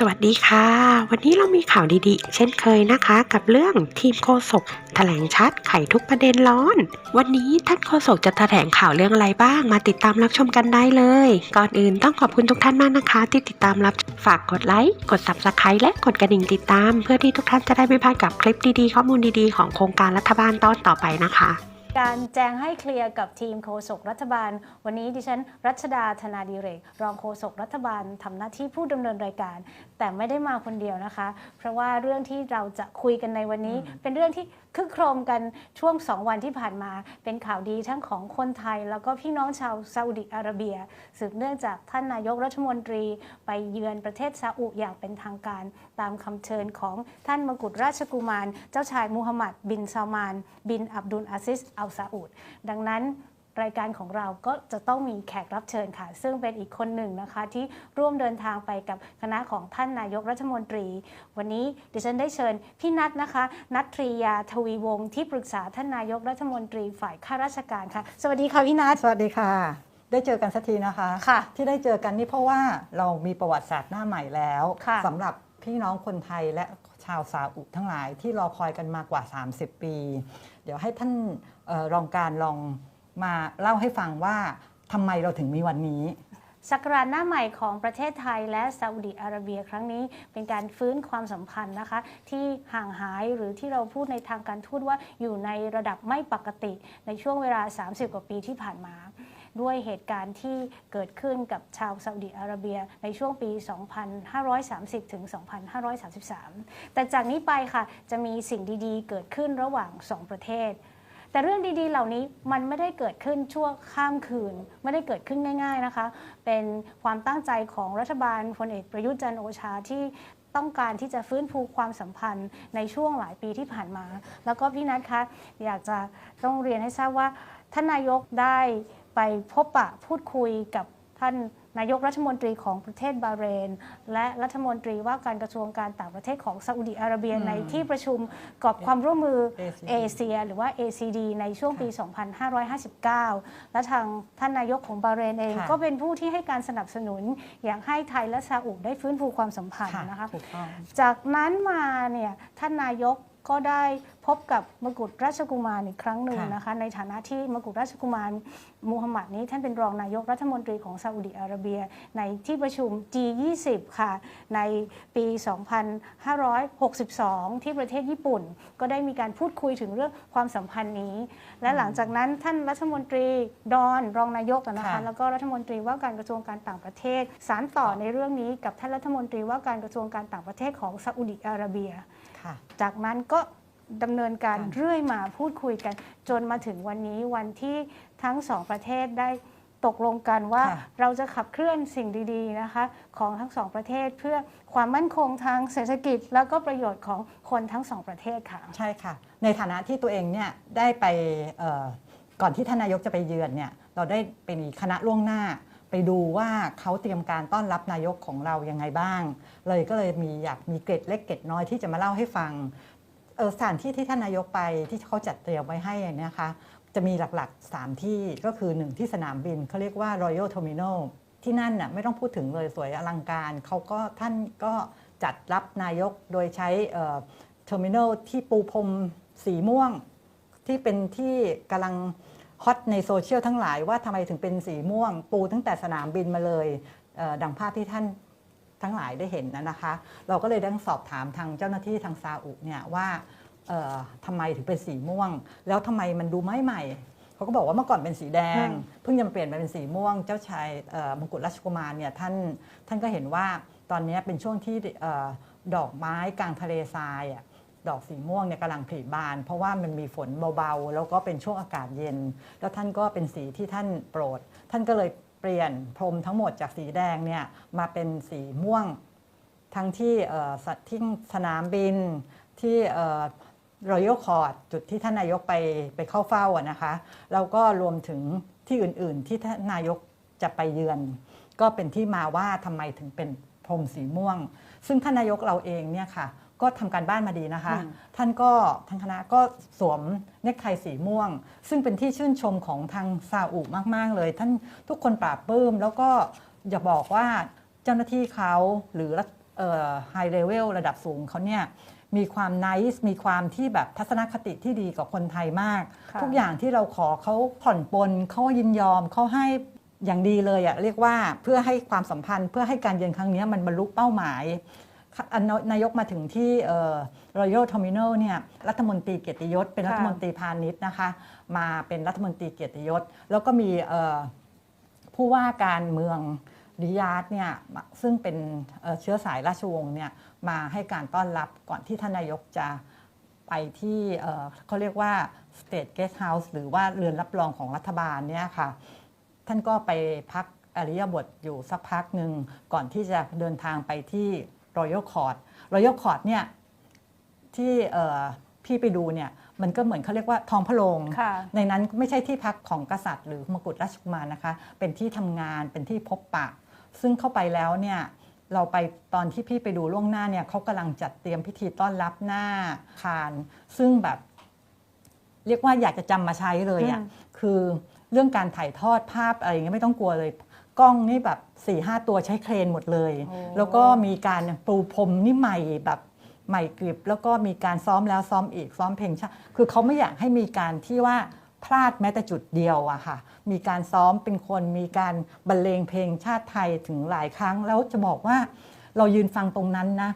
สวัสดีค่ะ วันนี้เรามีข่าวดีๆ เช่นเคยนะคะ กับเรื่องทีมโฆษกแถลงชัดไขทุกประเด็นร้อน วันนี้ท่านโฆษกจะแถลงข่าวเรื่องอะไรบ้าง มาติดตามรับชมกันได้เลย ก่อนอื่นต้องขอบคุณทุกท่านมากนะคะ ที่ติดตามรับฝากกดไลค์กด subscribe และกดกระดิ่งติดตาม เพื่อที่ทุกท่านจะได้ไม่พลาดกับคลิปดีๆ ข้อมูลดีๆ ของโครงการรัฐบาลตอนต่อไปนะคะ การแจ้งให้เคลียร์กับทีมโฆษกรัฐบาล วันนี้ดิฉัน รัชดาธนาดิเรก รองโฆษกรัฐบาลทำหน้าที่ผู้ดำเนินรายการ แต่ไม่ได้มาคนเดียวนะคะ เพราะว่าเรื่องที่เราจะคุยกันในวันนี้ เป็นเรื่องที่คึกโครมกันช่วงสองวันที่ผ่านมา เป็นข่าวดีทั้งของคนไทย แล้วก็พี่น้องชาวซาอุดิอาระเบีย สืบเนื่องจากท่านนายกรัฐมนตรี ไปเยือนประเทศซาอุอย่างเป็นทางการ ตามคำเชิญของท่านมกุฎราชกุมาร เจ้าชายมูฮัมหมัดบินซามาน บินอับดุลอาซิสอัลซาอุดดังนั้นรายการของเราก็จะต้องมีแขกรับเชิญค่ะ ซึ่งเป็นอีกคนหนึ่งนะคะ ที่ร่วมเดินทางไปกับคณะของท่านนายกรัฐมนตรี วันนี้ดิฉันได้เชิญพี่นัทนะคะ นัททรียาทวีวงศ์ที่ปรึกษาท่านนายกรัฐมนตรีฝ่ายข้าราชการค่ะ สวัสดีค่ะพี่นัทสวัสดีค่ะ ได้เจอกันสักทีนะคะค่ะ ที่ได้เจอกันนี่เพราะว่าเรามีประวัติศาสตร์หน้าใหม่แล้วค่ะสำหรับพี่น้องคนไทยและ ชาวซาอุทั้งหลายที่รอคอยกันมากว่า 30 ปี เดี๋ยวให้ท่านออรองการลองมาเล่าให้ฟังว่าทำไมเราถึงมีวันนี้ศักราชหน้าใหม่ของประเทศไทยและซาอุดิอาระเบียครั้งนี้เป็นการฟื้นความสัมพันธ์นะคะ ที่ห่างหายหรือที่เราพูดในทางการทูตว่าอยู่ในระดับไม่ปกติในช่วงเวลา 30 กว่าปีที่ผ่านมา ด้วยเหตุการณ์ที่เกิดขึ้นกับชาวซาอุดิอาระเบียในช่วงปี 2530 ถึง 2533 แต่จากนี้ไปค่ะจะมีสิ่งดีๆ เกิดขึ้นระหว่าง 2 ประเทศแต่เรื่องดีๆ เหล่านี้มันไม่ได้เกิดขึ้นชั่วข้ามคืน ไม่ได้เกิดขึ้นง่ายๆนะคะ เป็นความตั้งใจของรัฐบาลพลเอกประยุทธ์จันโอชาที่ต้องการที่จะฟื้นฟูความสัมพันธ์ในช่วงหลายปีที่ผ่านมา แล้วก็พี่นัทคะอยากจะต้องเรียนให้ทราบว่าท่านนายกได้ ไปพบปะพูดคุยกับท่านนายกรัฐมนตรีของประเทศบาห์เรน และรัฐมนตรีว่าการกระทรวงการต่างประเทศของซาอุดิอาระเบียอืมในที่ประชุมกรอบความร่วมมือ ACD เอเชีย หรือว่า ACD ในช่วงปี 2559 และทางท่านนายกของบาห์เรนเองค่ะก็เป็นผู้ที่ให้การสนับสนุน อยากให้ไทยและซาอุได้ฟื้นฟูความสัมพันธ์ค่ะนะคะถูกต้องจากนั้นมาเนี่ยท่านนายกก็ได้ พบกับมกุฎราชกุมารอีกครั้งหนึ่งค่ะนะคะ ในฐานะที่มกุฎราชกุมารมูฮัมหมัดนี้ท่านเป็นรองนายกรัฐมนตรีของซาอุดิอาระเบีย ในที่ประชุม G20 ค่ะ ในปี 2562 ที่ประเทศญี่ปุ่น ก็ได้มีการพูดคุยถึงเรื่องความสัมพันธ์นี้ และหลังจากนั้นท่านรัฐมนตรีดอนรองนายกอะนะคะค่ะแล้วก็รัฐมนตรีว่าการกระทรวงการต่างประเทศ สารต่อในเรื่องนี้กับท่านรัฐมนตรีว่าการกระทรวงการต่างประเทศของซาอุดิอาระเบียค่ะจากนั้นก็ ดำเนินการค่ะเรื่อยมาพูดคุยกัน จนมาถึงวันนี้วันที่ทั้งสองประเทศได้ตกลงกันว่าค่ะเราจะขับเคลื่อนสิ่งดีๆนะคะ ของทั้งสองประเทศเพื่อความมั่นคงทางเศรษฐกิจ แล้วก็ประโยชน์ของคนทั้งสองประเทศค่ะ ใช่ค่ะ ในฐานะที่ตัวเองเนี่ยได้ไปเอ่อก่อนที่ท่านนายกจะไปเยือนเนี่ยเราได้เป็นคณะล่วงหน้าไปดูว่าเขาเตรียมการต้อนรับนายกของเรายังไงบ้าง เลยก็เลยมีอยากมีเกร็ดเล็กเกร็ดน้อยที่จะมาเล่าให้ฟังเออ สถานที่ที่ท่านนายกไปที่เขาจัดเตรียมไว้ให้นะคะจะมีหลักๆ 3 ที่ก็คือ 1 ที่สนามบินเขาเรียกว่า Royal Terminal ที่นั่นน่ะไม่ต้องพูดถึงเลยสวยอลังการเขาก็ท่านก็จัดรับนายกโดยใช้เอ่อทอร์มินอลที่ปูพรมสีม่วง ที่เป็นที่กำลังฮอตในโซเชียลทั้งหลายว่าทำไมถึงเป็นสีม่วง ปูตั้งแต่สนามบินมาเลยดังภาพที่ท่าน ทั้งหลายได้เห็นนะนะคะ เราก็เลยได้สอบถามทางเจ้าหน้าที่ทางซาอุเนี่ยว่าเอ่อทำไมถึงเป็นสีม่วง แล้วทำไมมันดูไม่ใหม่เขาก็บอกว่าเมื่อก่อนเป็นสีแดงอืมเพิ่งจะมาเปลี่ยนมาเป็นสีม่วง เจ้าชายเอ่อมงกุฎราชกุมารเนี่ยท่านท่านก็เห็นว่าตอนนี้เป็นช่วงที่เอ่อดอกไม้กลางทะเลทรายอะดอกสีม่วงเนี่ยกำลังผลิบาน เพราะว่ามันมีฝนเบาๆ แล้วก็เป็นช่วงอากาศเย็น แล้วท่านก็เป็นสีที่ท่านโปรด ท่านก็เลย เปลี่ยนพรมทั้งหมดจากสีแดงเนี่ยมาเป็นสีม่วง ทั้งที่เอ่อสที่สนามบินที่รอยัลคอร์ดจุดที่ท่านนายกไปไปเข้าเฝ้าอะนะคะแล้วก็รวมถึงที่อื่นๆ ที่ท่านนายกจะไปเยือน ก็เป็นที่มาว่าทำไมถึงเป็นพรมสีม่วง ซึ่งท่านนายกเราเองเนี่ยค่ะ ก็ทำการบ้านมาดีนะคะอืมท่านก็ทางคณะก็สวมเนคไทสีม่วง ซึ่งเป็นที่ชื่นชมของทางซาอุมาก ๆ เลย ท่านทุกคนปราบปลื้ม แล้วก็อย่าบอกว่าเจ้าหน้าที่เขาหรือรัฐไฮเลเวลระดับสูงเขาเนี่ยมีความนิสมีความที่แบบทัศนคติที่ดีกับคนไทยมากค่ะทุกอย่างที่เราขอเขาผ่อนปลนเขายินยอมเขาให้อย่างดีเลยอะเรียกว่าเพื่อให้ความสัมพันธ์เพื่อให้การเยือนครั้งนี้มันบรรลุเป้าหมายอั นนายกมาถึงที่รอยัลทอมิ n นลเนี่ยรัฐมนตรีเกียรติยศ เป็นค่ะรัฐมนตรีพาณิชย์นะคะ มาเป็นรัฐมนตรีเกียรติยศ แล้วก็มีเอ่อผู้ว่าการเมืองริยาดเนี่ยซึ่งเป็นเอ่อเชื้อสายราชวงศ์เนี่ยมาให้การต้อนรับก่อนที่ท่านนายกจะไปที่เอ่อเขาเรียกว่า State Guest House หรือว่าเรือนรับรองของรัฐบาลเนี่ยค่ะ ท่านก็ไปพักอริยบทอยู่สักพักหนึ่งก่อนที่จะเดินทางไปที่ Royal Court Royal Court เนี่ยที่เอ่อพี่ไปดูเนี่ยมันก็เหมือนเขาเรียกว่าทองพระโรงค่ะในนั้นไม่ใช่ที่พักของกษัตริย์ หรือมกุฎราชกุมารนะคะ เป็นที่ทำงานเป็นที่พบปะ ซึ่งเข้าไปแล้วเนี่ยเราไปตอนที่พี่ไปดูล่วงหน้าเนี่ยเขากำลังจัดเตรียมพิธีต้อนรับหน้าคารซึ่งแบบเรียกว่าอยากจะจำมาใช้เลยอะ่ะอืมคือเรื่องการถ่ายทอดภาพอะไรอย่างเงี้ยไม่ต้องกลัวเลย กล้องนี่แบบ4ี่ห้าตัวใช้เครนหมดเลยโอ้แล้วก็มีการปูพรมนี่ใหม่แบบใหม่กริบแล้วก็มีการซ้อมแล้วซ้อมอีกซ้อมเพลงชาติคือเขาไม่อยากให้มีการที่ว่าพลาดแม้แต่จุดเดียวอะค่ะ มีการซ้อมเป็นคน มีการบรรเลงเพลงชาติไทยถึงหลายครั้ง แล้วจะบอกว่าเรายืนฟังตรงนั้นนะ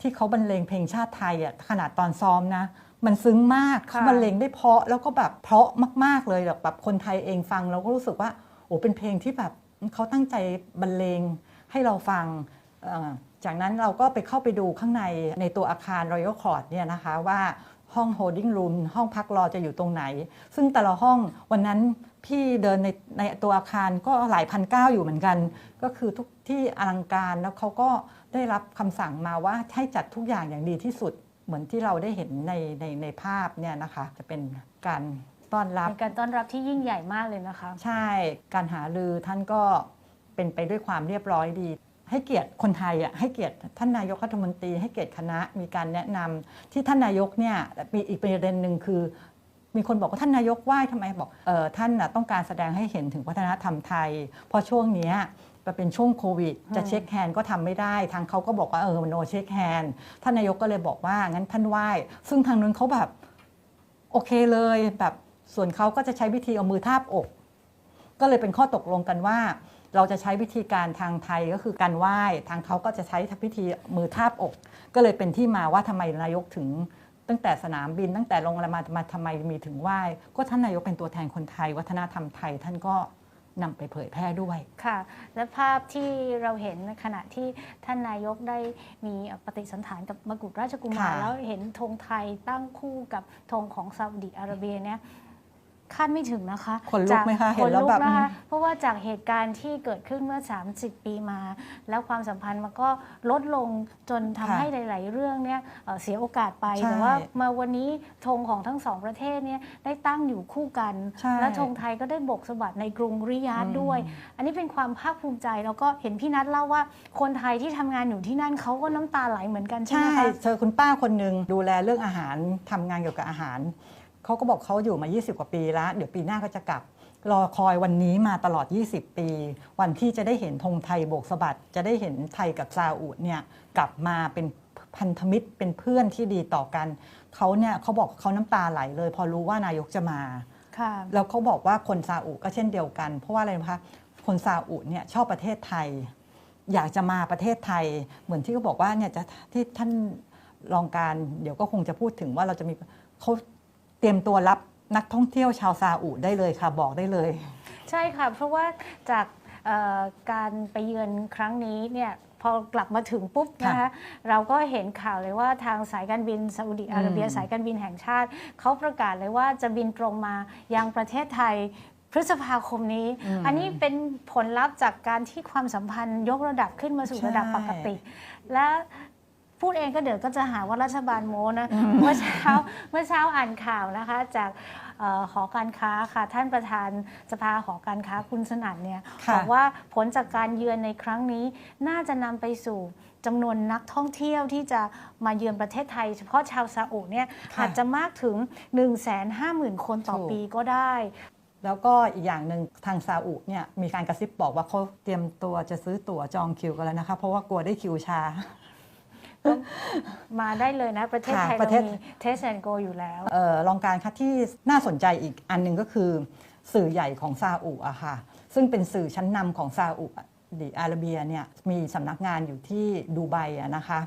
ที่เขาบรรเลงเพลงชาติไทยอะขนาดตอนซ้อมนะ มันซึ้งมากเขาบรรเลงได้เพราะแล้วก็แบบเพราะมาก ๆเลยแบบแบบคนไทยเองฟังเราก็รู้สึกว่าโอ้เป็นเพลงที่แบบ เขาตั้งใจบรรเลงให้เราฟัง จากนั้นเราก็ไปเข้าไปดูข้างในในตัวอาคาร Royal Court เนี่ยนะคะว่าห้อง holding room ห้องพักรอจะอยู่ตรงไหน ซึ่งแต่ละห้องวันนั้นพี่เดินในในตัวอาคารก็หลายพันเก้าอยู่เหมือนกัน ก็คือทุกที่อลังการแล้วเขาก็ได้รับคำสั่งมาว่าให้จัดทุกอย่างอย่างดีที่สุดเหมือนที่เราได้เห็นในในในภาพเนี่ยนะคะจะเป็นการ ต้อนรับเป็นการต้อนรับที่ยิ่งใหญ่มากเลยนะคะ ใช่การหารือท่านก็เป็นไปด้วยความเรียบร้อยดี ให้เกียรติคนไทยอะให้เกียรติท่านนายกรัฐมนตรี ให้เกียรติคณะมีการแนะนำที่ท่านนายกเนี่ยมีอีกประเด็นหนึ่งคือ มีคนบอกว่าท่านนายกไหว้ทำไมบอกเออท่านน่ะต้องการแสดงให้เห็นถึงวัฒนธรรมไทย เพราะช่วงเนี้ยมันเป็นช่วงโควิด จะเช็คแฮนด์ก็ทำไม่ได้ ทางเขาก็บอกว่าเออมันโนเช็คแฮนด์ท่านนายกก็เลยบอกว่างั้นท่านไหว้ ซึ่งทางนู้นเขาแบบโอเคเลยแบบ ส่วนเขาก็จะใช้วิธีเอามือทาบอก ก็เลยเป็นข้อตกลงกันว่า เราจะใช้วิธีการทางไทยก็คือการไหว้ทางเขาก็จะใช้พิธีมือทาบอก ก็เลยเป็นที่มาว่าทำไมนายกถึงตั้งแต่สนามบินตั้งแต่ลงมามาทำไมมีถึงไหว้ ก็ท่านนายกเป็นตัวแทนคนไทย วัฒนธรรมไทยท่านก็นำไปเผยแพร่ด้วยค่ะ และภาพที่เราเห็นในขณะที่ท่านนายกได้มีปฏิสันถานกับมกุฎราชกุมารค่ะแล้วเห็นธงไทยตั้งคู่กับธงของซาอุดิอาระเบียเนี่ย คาดไม่ถึงนะคะขนลุกไหมคะจากเห็นแล้วแบบขนะคะเพราะว่าจากเหตุการณ์ที่เกิดขึ้นเมื่อ 30 ปีมา แล้วความสัมพันธ์มันก็ลดลงจนทำค่ะให้หลาย ๆ เรื่องเนี่ยเอ่อเสียโอกาสไปใช่แต่ว่ามาวันนี้ธงของทั้งสองประเทศเนี่ยได้ตั้งอยู่คู่กันใช่และธงไทยก็ได้บกสะบัดในกรุงริยาดด้วย อันนี้เป็นความภาคภูมิใจแล้วก็เห็นพี่นัทเล่าว่าคนไทยที่ทำงานอยู่ที่นั่นเขาก็น้ำตาไหลเหมือนกันใช่ไหใช่มคะเจอคุณป้าคนหนึ่งดูแลเรื่องอาหารทำงานเกี่ยวกับอาหาร เขาก็บอกเขาอยู่มา 20 กว่าปีแล้ว เดี๋ยวปีหน้าก็จะกลับ รอคอยวันนี้มาตลอด 20 ปี วันที่จะได้เห็นธงไทยโบกสะบัด จะได้เห็นไทยกับซาอุดเนี่ยกลับมาเป็นพันธมิตรเป็นเพื่อนที่ดีต่อกันเขาเนี่ยเขาบอกเขาน้ำตาไหลเลย พอรู้ว่านายกจะมาค่ะแล้วเขาบอกว่าคนซาอุก็เช่นเดียวกัน เพราะว่าอะไรนะคะคนซาอุเนี่ยชอบประเทศไทย อยากจะมาประเทศไทย เหมือนที่เขาบอกว่าเนี่ยจะที่ท่านรองการเดี๋ยวก็คงจะพูดถึงว่าเราจะมีเขา เตรียมตัวรับนักท่องเที่ยวชาวซาอุได้เลยค่ะบอกได้เลย ใช่ค่ะ เพราะว่าจากเอ่อการไปเยือนครั้งนี้เนี่ยพอกลับมาถึงปุ๊บนะคะเราก็เห็นข่าวเลยว่าทางสายการบินซาอุดิอาระเบียอืมสายการบินแห่งชาติ เขาประกาศเลยว่าจะบินตรงมายังประเทศไทยพฤษภาคมนี้ อันนี้เป็นผลลัพธ์จากการที่ความสัมพันธ์ยกระดับขึ้นมาสู่ระดับปกติ และ พูดเองก็เดี๋ยวก็จะหาว่ารัฐบาลโมนะ เมื่อเช้าเมื่อเช้าอ่านข่าวนะคะ จากเอ่อหอการค้าค่ะท่านประธานสภาหอการค้าคุณสนั่นเนี่ยค่ะ บอกว่าผลจากการเยือนในครั้งนี้ น่าจะนำไปสู่จำนวนนักท่องเที่ยวที่จะมาเยือนประเทศไทย เฉพาะชาวซาอุเนี่ยค่ะ อาจจะมากถึง 1 5 0 0 0 0 คนต่อถูกปีก็ได้ แล้วก็อีกอย่างหนึ่งทางซาอุเนี่ยมีการกระซิบบอกว่าเขาเตรียมตัวจะซื้อตั๋วจองคิวกันแล้วนะคะ เพราะว่ากลัวได้คิวช้า มาได้เลยนะประเทศค่ะไทยปเราระเทศมีเทสแอนโกอยู่แล้วเอ่อรองการคะที่น่าสนใจอีกอันหนึ่งก็คือสื่อใหญ่ของซาอุอะค่ะ ซึ่งเป็นสื่อชั้นนำของซาอุดีอาระเบียเนี่ยมีสำนักงานอยู่ที่ดูไบอะนะคะ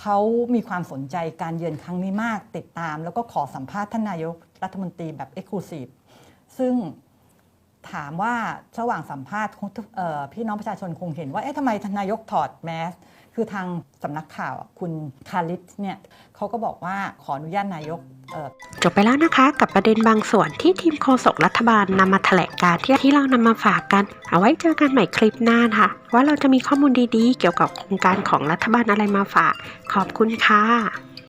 เขามีความสนใจการเยือนครั้งนี้มากติดตาม แล้วก็ขอสัมภาษณ์ท่านนายกรัฐมนตรีแบบเอ็กซ์คลูซีฟซึ่ง ถามว่าระหว่างสัมภาษณ์พี่น้องประชาชนคงเห็นว่าเอ๊ะทำไมทนายกถอดแมส คือทางสำนักข่าวคุณคาริสเนี่ยเขาก็บอกว่าขออนุญาตนายกจบไปแล้วนะคะกับประเด็นบางส่วนที่ทีมโฆษกรัฐบาลนำมาแถลงการที่ที่เรานำมาฝากกัน เอาไว้เจอกันใหม่คลิปหน้าค่ะ ว่าเราจะมีข้อมูลดีๆ เกี่ยวกับโครงการของรัฐบาลอะไรมาฝาก ขอบคุณค่ะ